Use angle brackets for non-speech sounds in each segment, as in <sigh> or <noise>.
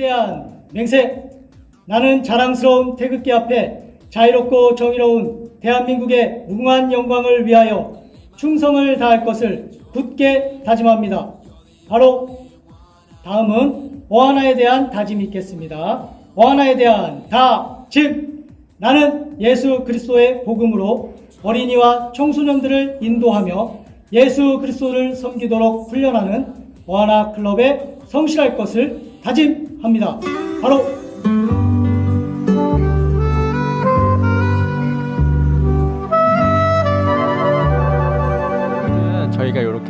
대한 맹세. 나는 자랑스러운 태극기 앞에 자유롭고 정의로운 대한민국의 무궁한 영광을 위하여 충성을 다할 것을 굳게 다짐합니다. 바로 다음은 어하나에 대한 다짐이 있겠습니다. 어하나에 대한 다짐. 나는 예수 그리스도의 복음으로 어린이와 청소년들을 인도하며 예수 그리스도를 섬기도록 훈련하는 어하나 클럽에 성실할 것을 다짐합니다. 바로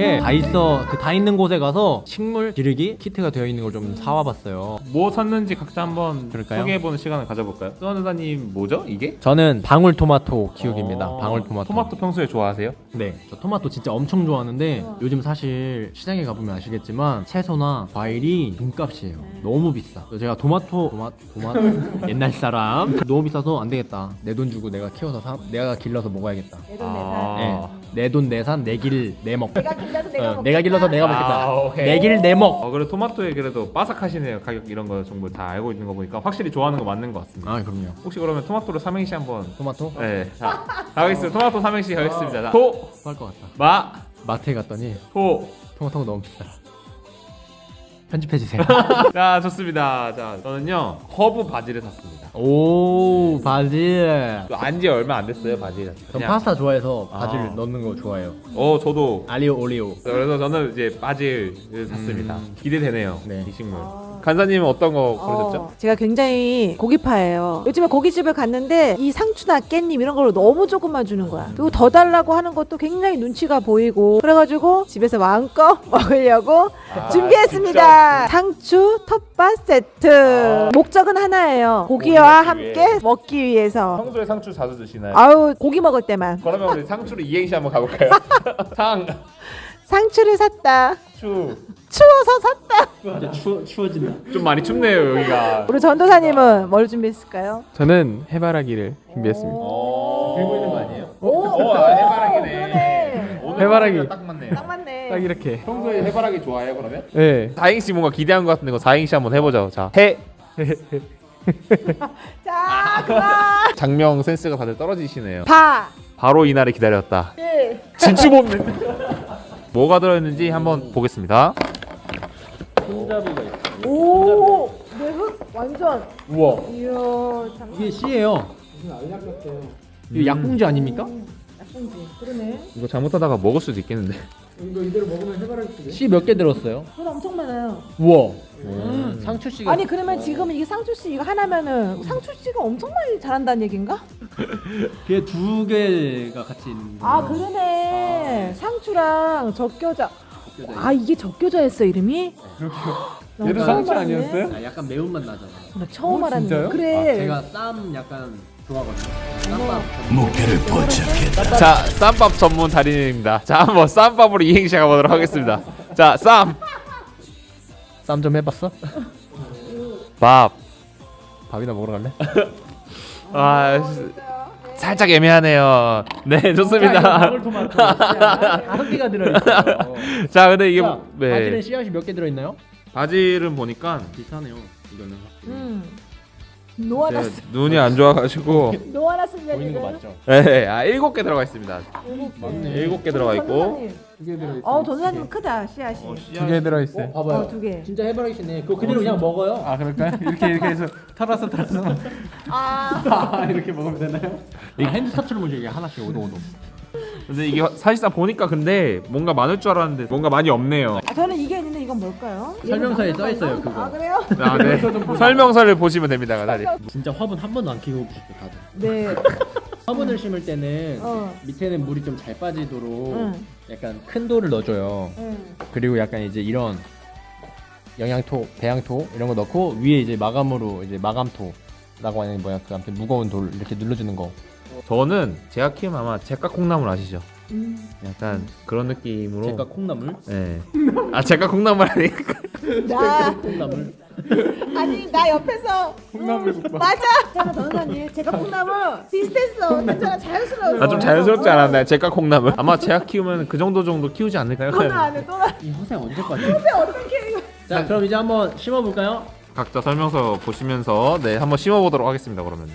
이렇게 다 있어 그 다 있는 곳에 가서 식물 기르기 키트가 되어 있는 걸 좀 사와봤어요. 뭐 샀는지 각자 한번 그럴까요? 소개해보는 시간을 가져볼까요? 수원사님 뭐죠 이게? 저는 방울 토마토 기욱입니다. 어, 방울 토마토. 토마토 평소에 좋아하세요? 네, 저 토마토 진짜 엄청 좋아하는데 요즘 사실 시장에 가보면 아시겠지만 채소나 과일이 돈값이에요. 너무 비싸. 그래서 제가 토마토, 토마, 토마토 <laughs> 옛날 사람 너무 비싸서 안 되겠다. 내 돈 주고 내가 키워서 사, 내가 길러서 먹어야겠다. 아, 내돈 내산 내길 내먹. 내가 길러서 내가 어, 내가 길러서 내가 먹겠다. 아, 오케이. 내길 내먹. 어, 그래 토마토에 그래도 빠삭하시네요 가격 이런 거 정보 다 알고 있는 거 보니까 확실히 좋아하는 거 맞는 것 같습니다 아 그럼요. 혹시 그러면 토마토로 삼행시 한번 토마토? 네, 자 가겠습니다 토마토 삼행시 가겠습니다 자, 토, 할것 같다. 마, 마트에 갔더니 토. 토마토가 너무 비싸. 편집해 주세요. <laughs> 자 좋습니다 자 저는요 허브 바지를 샀습니다 오 바질. 안지 얼마 안 됐어요 바지 전 파스타 좋아해서 아. 바질 넣는 거 좋아해요. 어 저도 알리오 올리오. 그래서 저는 이제 바지를 샀습니다. 음. 기대되네요. 네. 이 식물. 간사님은 어떤 거 고르셨죠? 어, 제가 굉장히 고기파예요. 요즘에 고깃집을 갔는데 이 상추나 깻잎 이런 걸 너무 조금만 주는 거야. 그리고 더 달라고 하는 것도 굉장히 눈치가 보이고 그래가지고 집에서 마음껏 <laughs> 먹으려고 아, 준비했습니다. 상추 텃밭 세트. 목적은 하나예요. 고기와 고기 먹기 함께 위해. 먹기 위해서. 평소에 상추 자주 드시나요? 아우 고기 먹을 때만 그러면 우리 상추로 이행시 한번 가볼까요? <laughs> 상, 상추를 샀다. 추. 추워서 샀다. 이제 추워 추워진다. 좀 많이 춥네요 여기가. 우리 전도사님은 뭘 준비했을까요? 저는 해바라기를 준비했습니다. 어. 들고 있는 거 아니에요? 오, 어, 아, 해바라기네. 오늘 해바라기. 딱 맞네요. 딱 맞네. 딱 이렇게. 평소에 해바라기 좋아해요 그러면? 네. 사행시 뭔가 기대한 것 같은데 그 사행시 한번 해보죠. 자, 해. <laughs> 자, 그만. 장명 센스가 다들 떨어지시네요. 바. 바로 이날을 기다렸다. 예. 진주 뽑는. <laughs> 뭐가 들어있는지 한번 보겠습니다. 손잡이가 있어. 오, 내흙 완전. 우와. 이야, 장. 이게 씨예요. 이거 약봉지 아닙니까? 약봉지. 그러네. 이거 잘못하다가 먹을 수도 있겠는데. 씨 몇 개 들었어요? 돈 엄청 많아요. 우와. 상추 씨가 아니 그러면 지금 이게 상추 씨 이거 하나면은 상추 씨가 엄청 많이 잘한다는 얘긴가? <laughs> 그게 두 개가 같이 있는 아 거예요. 그러네. 상추랑 적겨자. 아 이게 적겨자였어 이름이? <gasps> 너무 얘도 처음 상추 알았네. 아니었어요? 아, 약간 매운맛 나잖아. 나 처음 어, 알았네. 진짜요? 그래. 아, 제가 쌈 약간 좋아하거든요. 쌈밥. 자, 쌈밥 전문 달인입니다. 자, 한번 쌈밥으로 이행시 가보도록 하겠습니다. 자, 쌈, 쌈 좀 해봤어? 밥. 밥이나 먹으러 갈래? <laughs> 아, 시- 살짝 애매하네요. 네, 좋습니다. 방울토마토. <laughs> 다섯 개가 들어있어요. 자, 근데 이게 자, 뭐- 바지는 네. 씨앗이 몇 개 들어있나요? 바지를 보니까 비슷하네요. 이거는. 음. 제 노아나스. 눈이 안 좋아가지고 <laughs> 노아나스면 보이는 거 맞죠? 네, 아 일곱 개 들어가 있습니다. 맞네. 일곱 개 들어가 있고 두개 들어있어요. 어 전사님 크다 씨앗이. 두개 들어있어요. 어, 봐봐요. 어, 두 개. 진짜 해바라기시네. 그거 그대로 그냥 먹어요. 아 그럴까요? 이렇게 이렇게 해서 털어서 털어서 <laughs> 아. 이렇게 먹으면 되나요? 이 핸드 터치로 보죠 이게 하나씩 오도 오도. 근데 이게 사실상 보니까 근데 뭔가 많을 줄 알았는데 뭔가 많이 없네요. 아, 저는 이게 있는데 이건 뭘까요? 설명서에 써 있어요? 그거. 아 그래요? 아, 네. <laughs> 설명서를 보시면 됩니다, 다리. 진짜 화분 한 번도 안 키우고 싶어 다들. 네. <laughs> 화분을 심을 때는 어. 밑에는 물이 좀 잘 빠지도록 응. 약간 큰 돌을 넣어줘요. 응. 그리고 약간 이제 이런 영양토, 배양토 이런 거 넣고 위에 이제 마감으로 이제 마감토라고 하는 뭐야 그 아무튼 무거운 돌 이렇게 눌러주는 거. 저는 제가 키우면 아마 제가 콩나물 아시죠? 음. 약간 그런 느낌으로. 제가 콩나물, 네. 아 제가 콩나물 아니니까. 나 <laughs> 콩나물. 아니 나 옆에서 콩나물 국밥. 맞아. 잠깐 전사님 제가 콩나물 비슷했어. 괜찮아 자연스러워. 아좀 자연스럽지 않았나요? 제가 콩나물. 아마 제가 키우면 그 정도 정도 키우지 않을까요? 또나 안해 또나. 이 허세 언제까지? 어떻게 이거? 자 그럼 이제 한번 심어볼까요? 각자 설명서 보시면서 네 한번 심어보도록 하겠습니다. 그러면.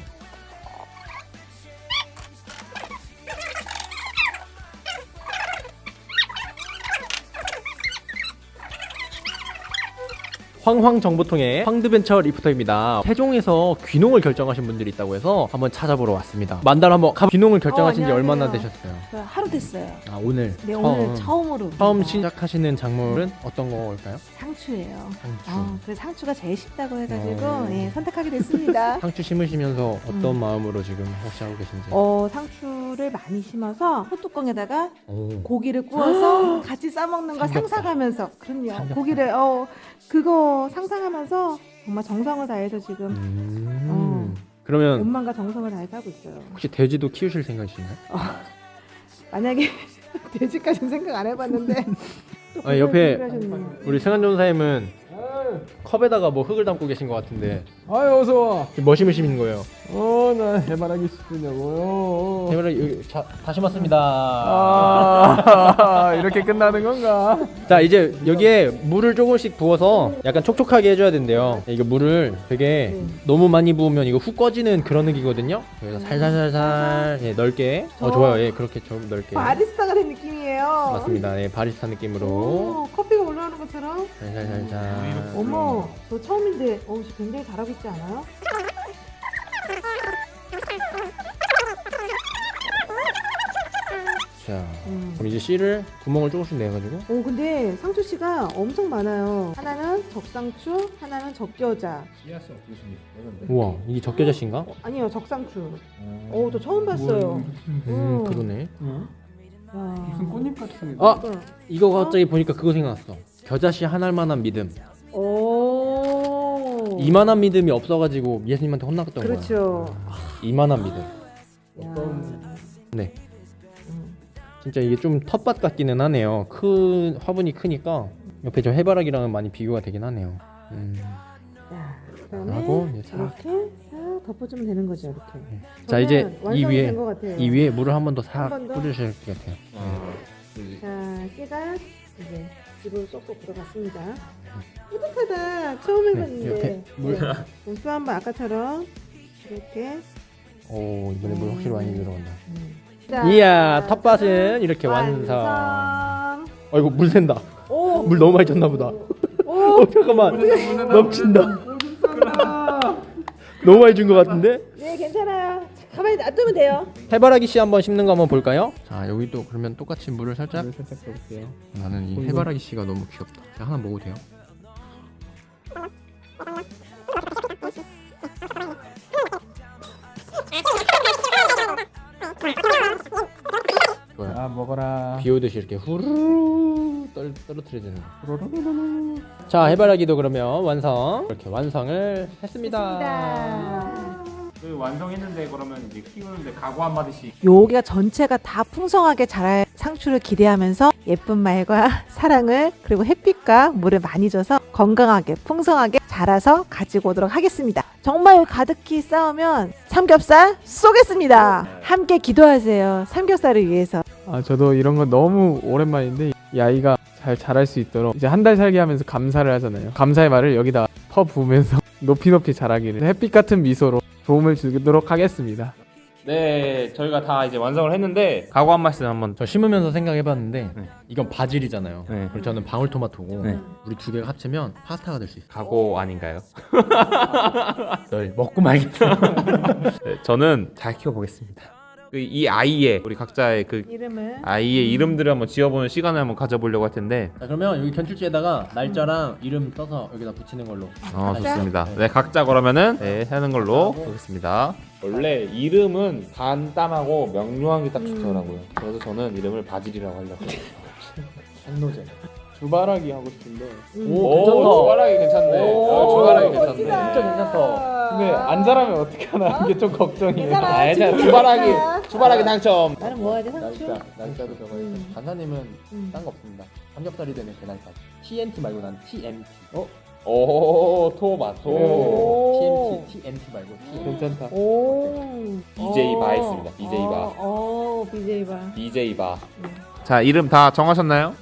황황 정보통의 황드벤처 리프터입니다. 세종에서 귀농을 결정하신 분들이 있다고 해서 한번 찾아보러 왔습니다. 만달 한번 가 귀농을 결정하신 어, 지 얼마나 안녕하세요. 되셨어요? 저 하루 됐어요. 아 오늘 네 처음. 오늘 처음으로 처음 시작하시는 작물은 어떤 거일까요? 상추예요. 상추. 어, 그래서 상추가 제일 쉽다고 해가지고 어. 예, 선택하게 됐습니다. <laughs> 상추 심으시면서 어떤 음. 마음으로 지금 혹시 하고 계신지? 어 상추 를 많이 심어서 호뚜껑에다가 오. 고기를 구워서 같이 싸먹는 거 삼겹살. 상상하면서 그럼요 삼겹살. 고기를 어 그거 상상하면서 정말 정성을 다해서 지금 음. 어. 그러면 온만과 정성을 다해서 하고 있어요. 혹시 돼지도 키우실 생각이신가요? <laughs> 만약에 <laughs> 돼지까지는 생각 안 해봤는데 <laughs> 또 아니, 옆에. 우리 승한 전사님은 컵에다가 뭐 흙을 담고 계신 것 같은데 아유 어서 와. 지금 뭐 심으시는 거예요? 어 나 해바라기 싶으냐고요. 대머리 여기 자, 다시 맞습니다. 아 이렇게 끝나는 건가? 자 이제 여기에 물을 조금씩 부어서 약간 촉촉하게 해줘야 된대요. 이거 물을 되게 네. 너무 많이 부으면 이거 훅 꺼지는 그런 흙이거든요. 그래서 살살살살 예, 넓게. 어 저- 좋아요. 예 그렇게 좀 넓게. 바리스타가 된 느낌이에요. 맞습니다. 예 바리스타 느낌으로 오, 커피가 올라오는 것처럼. 살살살살. 어머, 저 처음인데, 어, 저 굉장히 잘하고 있지 않아요? 자 음. 그럼 이제 씨를 구멍을 조금씩 내가지고 오, 근데 상추 씨가 엄청 많아요. 하나는 적상추, 하나는 적겨자. 우와 이게 적겨자 씨인가? 어, 아니요, 적상추. 오, 저 처음 봤어요. 음 음. 그러네. 와. 무슨 꽃잎 같은 아 그러니까. 이거 갑자기 보니까 그거 생각났어. 겨자씨 하나만한 믿음. 오. 이만한 믿음이 없어가지고 예수님한테 혼났던 거야. 그렇죠. 이만한 믿음. 야. 네. 음. 진짜 이게 좀 텃밭 같기는 하네요. 큰 화분이 크니까 옆에 저 해바라기랑은 많이 비교가 되긴 하네요. 음. 자, 그다음에 하고 이제 싹. 이렇게 싹 덮어주면 되는 거죠, 이렇게. 자 이제 저는 이 완성이 위에 된것 같아요. 이 위에 물을 한 번 더 싹 한번 더? 뿌리셔야 될것 같아요. 자, 깨가 이제 집으로 쏙쏙 들어갔습니다. 뿌듯하다. 처음 해봤는데. 네, 옆에 물. 네. 또 한번 아까처럼 이렇게. 오 이번에 물 확실히 많이 들어간다. 음. 자, 이야 텃밭은 이렇게 완성. 완성. 아이고 물 샌다. 오. 물 너무 많이 줬나 보다. 오. <laughs> 어 잠깐만 넘친다. <laughs> 너무 많이 준 것 같은데? 네, 괜찮아요. 가만히 놔두면 돼요. 해바라기 씨 한번 심는 거 한번 볼까요? 자 여기 또 그러면 똑같이 물을 살짝. 물을 살짝 볼게요. 나는 이 해바라기 씨가 너무 귀엽다. 제가 하나 먹어도 돼요? 좋아요. 아 먹어라. 비 오듯이 이렇게 후루루 떨, 떨어뜨려지는 거. 자 해바라기도 그러면 완성. 이렇게 완성을 했습니다. 자. 그 완성했는데 그러면 이제 키우는데 각오 한 마디씩. 여기가 전체가 다 풍성하게 자랄 상추를 기대하면서 예쁜 말과 <laughs> 사랑을 그리고 햇빛과 물을 많이 줘서 건강하게 풍성하게 자라서 가지고 오도록 하겠습니다. 정말 가득히 쌓으면 삼겹살 쏘겠습니다. 함께 기도하세요. 삼겹살을 위해서. 아 저도 이런 건 너무 오랜만인데 이 아이가 잘 자랄 수 있도록 이제 한 달 살기 하면서 감사를 하잖아요. 감사의 말을 여기다 퍼 부으면서 <laughs> 높이 높이 자라기를 햇빛 같은 미소로 도움을 주도록 하겠습니다. 네, 저희가 다 이제 완성을 했는데 각오 한 말씀 한번. 저 심으면서 생각해봤는데 네. 이건 바질이잖아요. 네. 그리고 저는 방울토마토고 네. 우리 두 개가 합치면 파스타가 될 수 있어. 각오 아닌가요? 널 <laughs> 먹고 말겠다. <laughs> 네, 저는 잘 키워보겠습니다. 그이 아이의 우리 각자의 그 이름을 아이의 이름들을 한번 지어보는 시간을 한번 가져보려고 할 텐데. 자 그러면 여기 견출지에다가 날짜랑 이름 써서 여기다 붙이는 걸로. 어 각자? 좋습니다. 네 각자 그러면은 네 하는 걸로 하겠습니다. 원래 이름은 간단하고 명료한 게딱 음. 좋더라고요. 그래서 저는 이름을 바질이라고 하려고. <laughs> 한노제. 주바라기 하고 싶은데 오, 괜찮다. 주바라기 괜찮네. 오, 아, 주바라기 멋지다. 괜찮네. 진짜 괜찮다. 근데 안 자라면 어떻게 하나 이게 좀 걱정이에요. 괜찮아. 아. 지금 주바라기. 주바라기 당첨. 나는 뭐 하지 상추? 날짜 날짜도 적어있어. 음. 간사님은 음. 딴 거 없습니다. 삼겹살이 되는 그날까지. TNT 말고 난 TMT. 어? 오 토마토. 오. TMT TNT 말고 TMT. 괜찮다. 오. BJ 바 어. 했습니다. BJ 바. 어, 어, BJ 바. BJ 바. 자 이름 다 정하셨나요?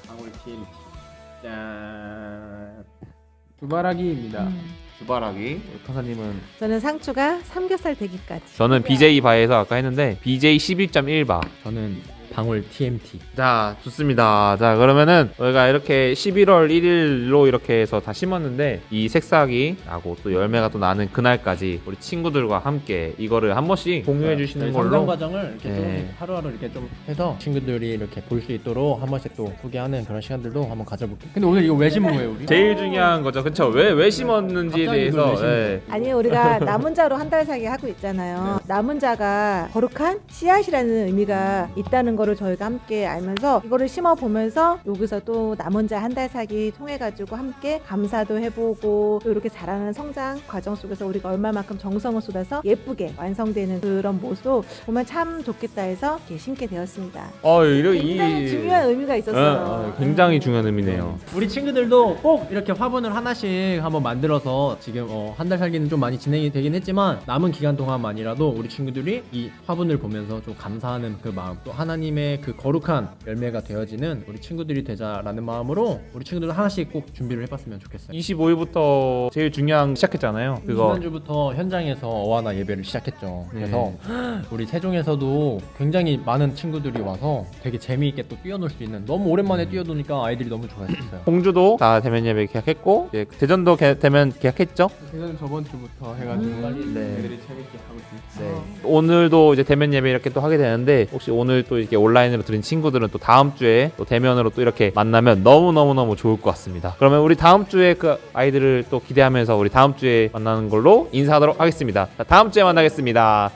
주바라기입니다. 음. 두바라기. 우리 판사님은 저는 상추가 삼겹살 대기까지. 저는 BJ 바에서 아까 했는데 BJ 11.1바. 저는 방울 TMT. 자, 좋습니다. 자, 그러면은 저희가 이렇게 11월 1일로 이렇게 해서 다 심었는데 이 색싹이 나고 또 열매가 또 나는 그날까지 우리 친구들과 함께 이거를 한 번씩 공유해 주시는 성장 걸로 과정을 이렇게 네. 좀 하루하루 이렇게 좀 해서 친구들이 이렇게 볼 수 있도록 한 번씩 또 소개하는 그런 시간들도 한번 가져볼게요. 근데 오늘 이거 왜 심은 거예요, 우리? 제일 중요한 거죠. 그쵸? 왜, 왜 심었는지에 갑자기 이걸 대해서. 왜 심은 예. 아니 우리가 남은 자로 한 달 살기 하고 있잖아요. 남은 자가 거룩한 씨앗이라는 의미가 있다는 거를 저희가 함께 알면서 이거를 심어 보면서 여기서 또 남은 자 한달 살기 통해 가지고 함께 감사도 해보고 또 이렇게 자라는 성장 과정 속에서 우리가 얼마만큼 정성을 쏟아서 예쁘게 완성되는 그런 모습 보면 참 좋겠다 해서 이렇게 심게 되었습니다. 어, 이러, 굉장히 이. 중요한 의미가 어, 있었어요. 어, 굉장히 중요한 의미네요. 우리 친구들도 꼭 이렇게 화분을 하나씩 한번 만들어서 지금 어, 한달 살기는 좀 많이 진행이 되긴 했지만 남은 기간 동안만이라도 우리 친구들이 이 화분을 보면서 좀 감사하는 그 마음 또 하나님 의 그 거룩한 열매가 되어지는 우리 친구들이 되자라는 마음으로 우리 친구들 하나씩 꼭 준비를 해봤으면 좋겠어요. 25일부터 제일 중요한 거 시작했잖아요. 그거. 지난주부터 현장에서 어와나 예배를 시작했죠. 그래서 네. 우리 세종에서도 굉장히 많은 친구들이 와서 되게 재미있게 또 뛰어놀 수 있는 너무 오랜만에 뛰어노니까 아이들이 너무 좋아했어요. 홍주도 <clears throat> 다 대면 예배 계약했고 예, 대전도 개- 대면 계약했죠. 대전 저번 주부터 해가지고 네. 애들이 재밌게 하고 있습니다. 오늘도 이제 대면 예배 이렇게 또 하게 되는데 혹시 오늘 또 이렇게 온라인으로 들은 친구들은 또 다음 주에 또 대면으로 또 이렇게 만나면 너무 너무 너무 좋을 것 같습니다. 그러면 우리 다음 주에 그 아이들을 또 기대하면서 우리 다음 주에 만나는 걸로 인사하도록 하겠습니다. 자, 다음 주에 만나겠습니다.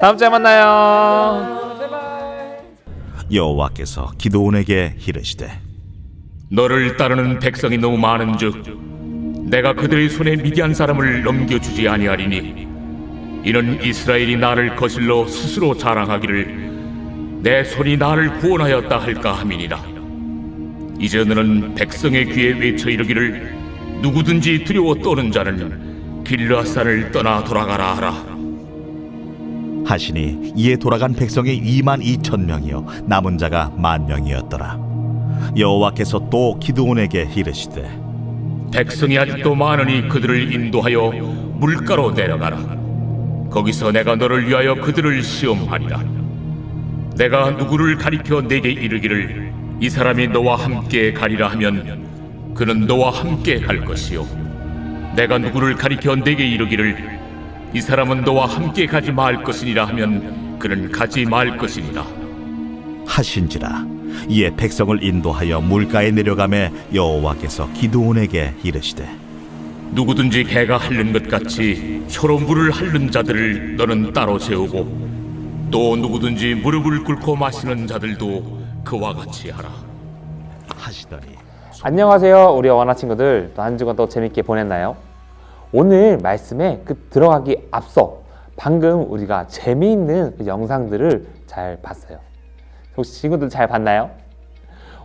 다음 주에 만나요. 여호와께서 기도원에게 이르시되 너를 따르는 백성이 너무 많은즉 내가 그들의 손에 미디안 사람을 넘겨주지 아니하리니 이는 이스라엘이 나를 거슬러 스스로 자랑하기를 내 손이 나를 구원하였다 할까 함이니라 이제 너는 백성의 귀에 외쳐 이르기를 누구든지 두려워 떠는 자는 길라산을 떠나 돌아가라 하라 하시니 이에 돌아간 백성이 2만 2천 명이요 남은 자가 만 명이었더라 여호와께서 또 기도원에게 이르시되 백성이 아직도 많으니 그들을 인도하여 물가로 내려가라. 거기서 내가 너를 위하여 그들을 시험하리라. 내가 누구를 가리켜 내게 이르기를 이 사람이 너와 함께 가리라 하면 그는 너와 함께 갈 것이요. 내가 누구를 가리켜 내게 이르기를 이 사람은 너와 함께 가지 말 것이니라 하면 그는 가지 말 것이니라. 하신지라 이에 백성을 인도하여 물가에 내려가매 여호와께서 기도원에게 이르시되 누구든지 개가 핥는 것 같이 혀로 물을 핥는 자들을 너는 따로 세우고 또 누구든지 무릎을 꿇고 마시는 자들도 그와 같이 하라. 하시더니 안녕하세요, 우리 원화 친구들. 또 한 주간 또 재밌게 보냈나요? 오늘 말씀에 그 들어가기 앞서 방금 우리가 재미있는 그 영상들을 잘 봤어요. 혹시 친구들 잘 봤나요?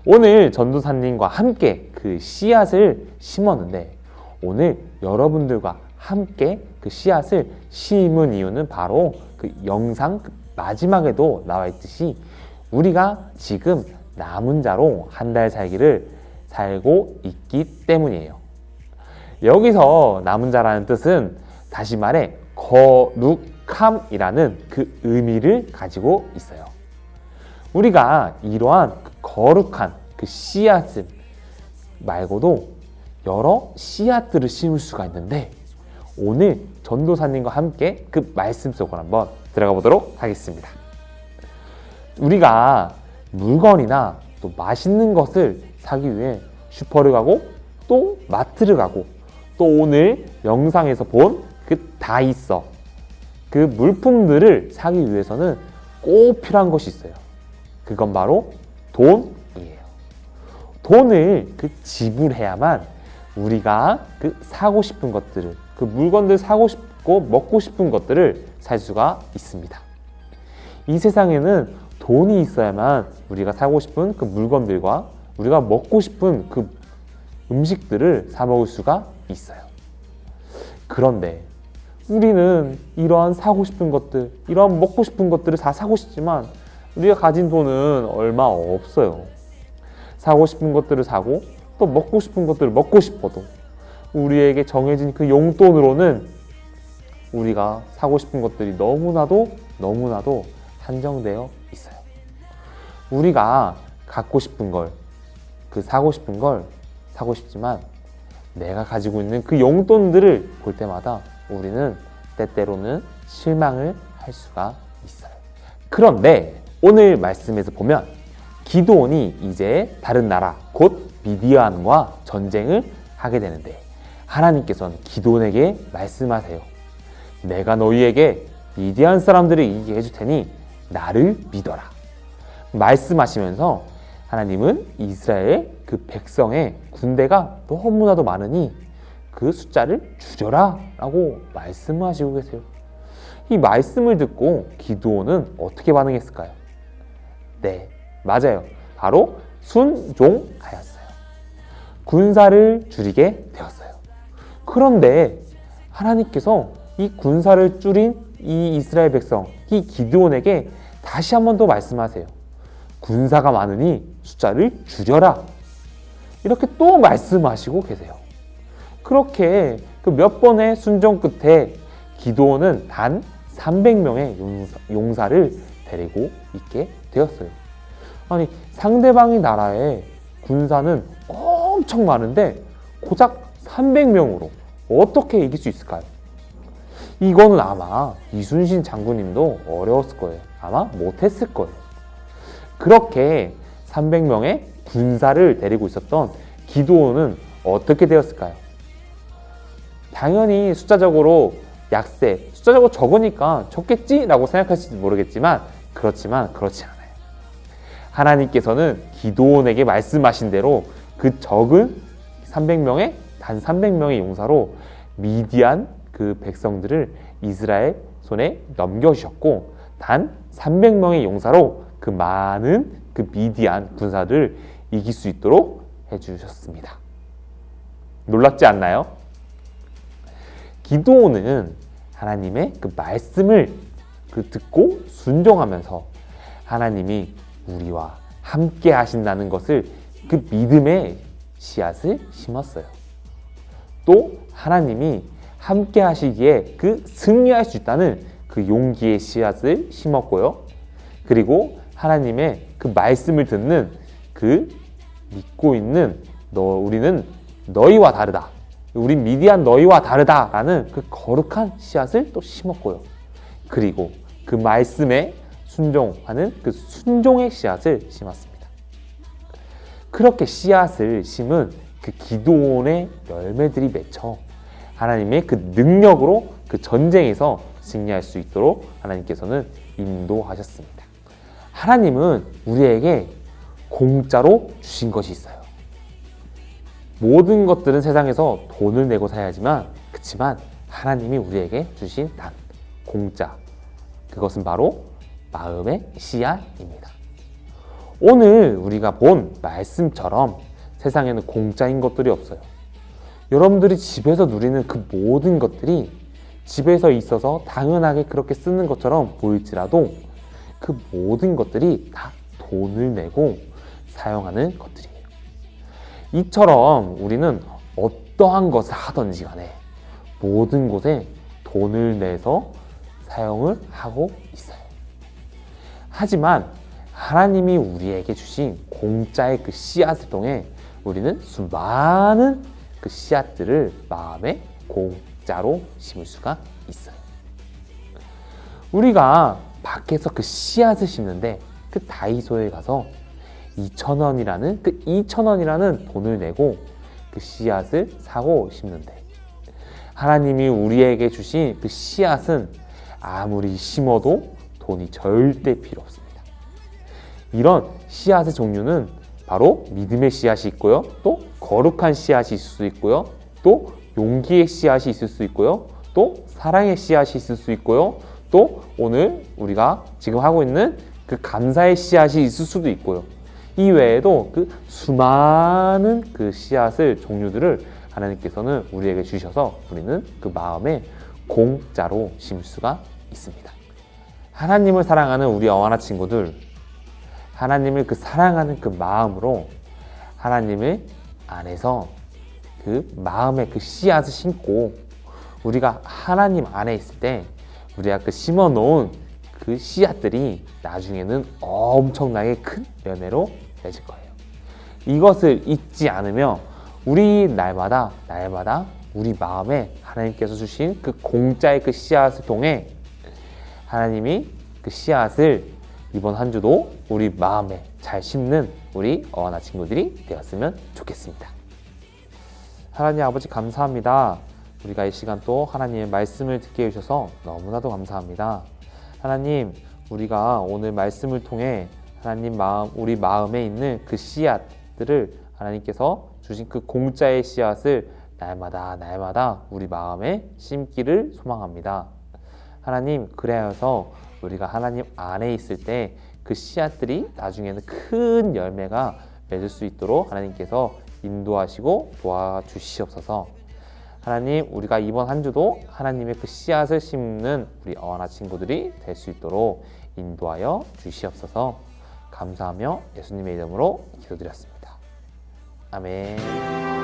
오늘 전도사님과 함께 그 씨앗을 심었는데 오늘 여러분들과 함께 그 씨앗을 심은 이유는 바로 그 영상 그 마지막에도 나와 있듯이 우리가 지금 남은 자로 한 달 살기를 살고 있기 때문이에요. 여기서 남은 자라는 뜻은 다시 말해 거룩함이라는 그 의미를 가지고 있어요. 우리가 이러한 그 거룩한 그 씨앗을 말고도 여러 씨앗들을 심을 수가 있는데 오늘 전도사님과 함께 그 말씀 속으로 한번 들어가 보도록 하겠습니다. 우리가 물건이나 또 맛있는 것을 사기 위해 슈퍼를 가고 또 마트를 가고 또 오늘 영상에서 본 그 다이서 그 물품들을 사기 위해서는 꼭 필요한 것이 있어요. 그건 바로 돈이에요. 돈을 그 지불해야만 우리가 그 사고 싶은 것들을 그 물건들 사고 싶고 먹고 싶은 것들을 살 수가 있습니다. 이 세상에는 돈이 있어야만 우리가 사고 싶은 그 물건들과 우리가 먹고 싶은 그 음식들을 사 먹을 수가 있어요. 그런데 우리는 이러한 사고 싶은 것들, 이러한 먹고 싶은 것들을 다 사고 싶지만 우리가 가진 돈은 얼마 없어요. 사고 싶은 것들을 사고 또 먹고 싶은 것들을 먹고 싶어도 우리에게 정해진 그 용돈으로는 우리가 사고 싶은 것들이 너무나도 너무나도 한정되어 있어요. 우리가 갖고 싶은 걸, 그 사고 싶은 걸 사고 싶지만 내가 가지고 있는 그 용돈들을 볼 때마다 우리는 때때로는 실망을 할 수가 있어요. 그런데 오늘 말씀에서 보면 기도원이 이제 다른 나라 곧 미디안과 전쟁을 하게 되는데 하나님께서는 기도원에게 말씀하세요. 내가 너희에게 미디안 사람들을 이기게 해줄 테니 나를 믿어라. 말씀하시면서 하나님은 이스라엘 그 백성의 군대가 너무나도 많으니 그 숫자를 줄여라 라고 말씀하시고 계세요. 이 말씀을 듣고 기도원은 어떻게 반응했을까요? 네, 맞아요. 바로 순종하였어요. 군사를 줄이게 되었어요. 그런데 하나님께서 이 군사를 줄인 이 이스라엘 백성, 이 기드온에게 다시 한 번 더 말씀하세요. 군사가 많으니 숫자를 줄여라. 이렇게 또 말씀하시고 계세요. 그렇게 그 몇 번의 순종 끝에 기도원은 단 300명의 용사, 용사를 데리고 있게 되었어요. 아니 상대방의 나라에 군사는 엄청 많은데 고작 300명으로 어떻게 이길 수 있을까요? 이거는 아마 이순신 장군님도 어려웠을 거예요. 아마 못했을 거예요. 그렇게 300명의 군사를 데리고 있었던 기도원은 어떻게 되었을까요? 당연히 숫자적으로 약세, 숫자적으로 적으니까 적겠지라고 생각하실지 모르겠지만 그렇지만 그렇지 않아요. 하나님께서는 기도원에게 말씀하신 대로 그 적은 300명의 단 300명의 용사로 미디안 그 백성들을 이스라엘 손에 넘겨주셨고 단 300명의 용사로 그 많은 그 미디안 군사를 이길 수 있도록 해주셨습니다. 놀랍지 않나요? 기도는 하나님의 그 말씀을 그 듣고 순종하면서 하나님이 우리와 함께 하신다는 것을 그 믿음의 씨앗을 심었어요. 또 하나님이 함께 하시기에 그 승리할 수 있다는 그 용기의 씨앗을 심었고요. 그리고 하나님의 그 말씀을 듣는 그 믿고 있는 너 우리는 너희와 다르다. 우린 미디안 너희와 다르다라는 그 거룩한 씨앗을 또 심었고요. 그리고 그 말씀에 순종하는 그 순종의 씨앗을 심었습니다. 그렇게 씨앗을 심은 그 기도원의 열매들이 맺혀 하나님의 그 능력으로 그 전쟁에서 승리할 수 있도록 하나님께서는 인도하셨습니다. 하나님은 우리에게 공짜로 주신 것이 있어요. 모든 것들은 세상에서 돈을 내고 사야지만 그렇지만 하나님이 우리에게 주신 단 공짜 그것은 바로 마음의 씨앗입니다. 오늘 우리가 본 말씀처럼 세상에는 공짜인 것들이 없어요. 여러분들이 집에서 누리는 그 모든 것들이 집에서 있어서 당연하게 그렇게 쓰는 것처럼 보일지라도 그 모든 것들이 다 돈을 내고 사용하는 것들이에요. 이처럼 우리는 어떠한 것을 하든지 간에 모든 곳에 돈을 내서 사용을 하고 있어요. 하지만 하나님이 우리에게 주신 공짜의 그 씨앗을 통해 우리는 수많은 그 씨앗들을 마음에 공짜로 심을 수가 있어요. 우리가 밖에서 그 씨앗을 심는데 그 다이소에 가서 2,000원이라는 그 2,000원이라는 돈을 내고 그 씨앗을 사고 심는데 하나님이 우리에게 주신 그 씨앗은 아무리 심어도 돈이 절대 필요 없습니다. 이런 씨앗의 종류는 바로 믿음의 씨앗이 있고요. 또 거룩한 씨앗이 있을 수 있고요. 또 용기의 씨앗이 있을 수 있고요. 또 사랑의 씨앗이 있을 수 있고요. 또 오늘 우리가 지금 하고 있는 그 감사의 씨앗이 있을 수도 있고요. 이 외에도 그 수많은 그 씨앗을 종류들을 하나님께서는 우리에게 주셔서 우리는 그 마음에 공짜로 심을 수가 있습니다. 하나님을 사랑하는 우리 어와나 친구들, 하나님을 그 사랑하는 그 마음으로 하나님을 안에서 그 마음의 그 씨앗을 심고 우리가 하나님 안에 있을 때 우리가 그 심어 놓은 그 씨앗들이 나중에는 엄청나게 큰 열매로 맺을 거예요. 이것을 잊지 않으며 우리 날마다 날마다 우리 마음에 하나님께서 주신 그 공짜의 그 씨앗을 통해 하나님이 그 씨앗을 이번 한 주도 우리 마음에 잘 심는 우리 어하나 친구들이 되었으면 좋겠습니다. 하나님 아버지 감사합니다. 우리가 이 시간 또 하나님의 말씀을 듣게 해주셔서 너무나도 감사합니다. 하나님, 우리가 오늘 말씀을 통해 하나님 마음, 우리 마음에 있는 그 씨앗들을 하나님께서 주신 그 공짜의 씨앗을 날마다 날마다 우리 마음에 심기를 소망합니다. 하나님, 그래서 우리가 하나님 안에 있을 때 그 씨앗들이 나중에는 큰 열매가 맺을 수 있도록 하나님께서 인도하시고 도와주시옵소서. 하나님, 우리가 이번 한 주도 하나님의 그 씨앗을 심는 우리 어나 친구들이 될 수 있도록 인도하여 주시옵소서. 감사하며 예수님의 이름으로 기도드렸습니다. 아멘.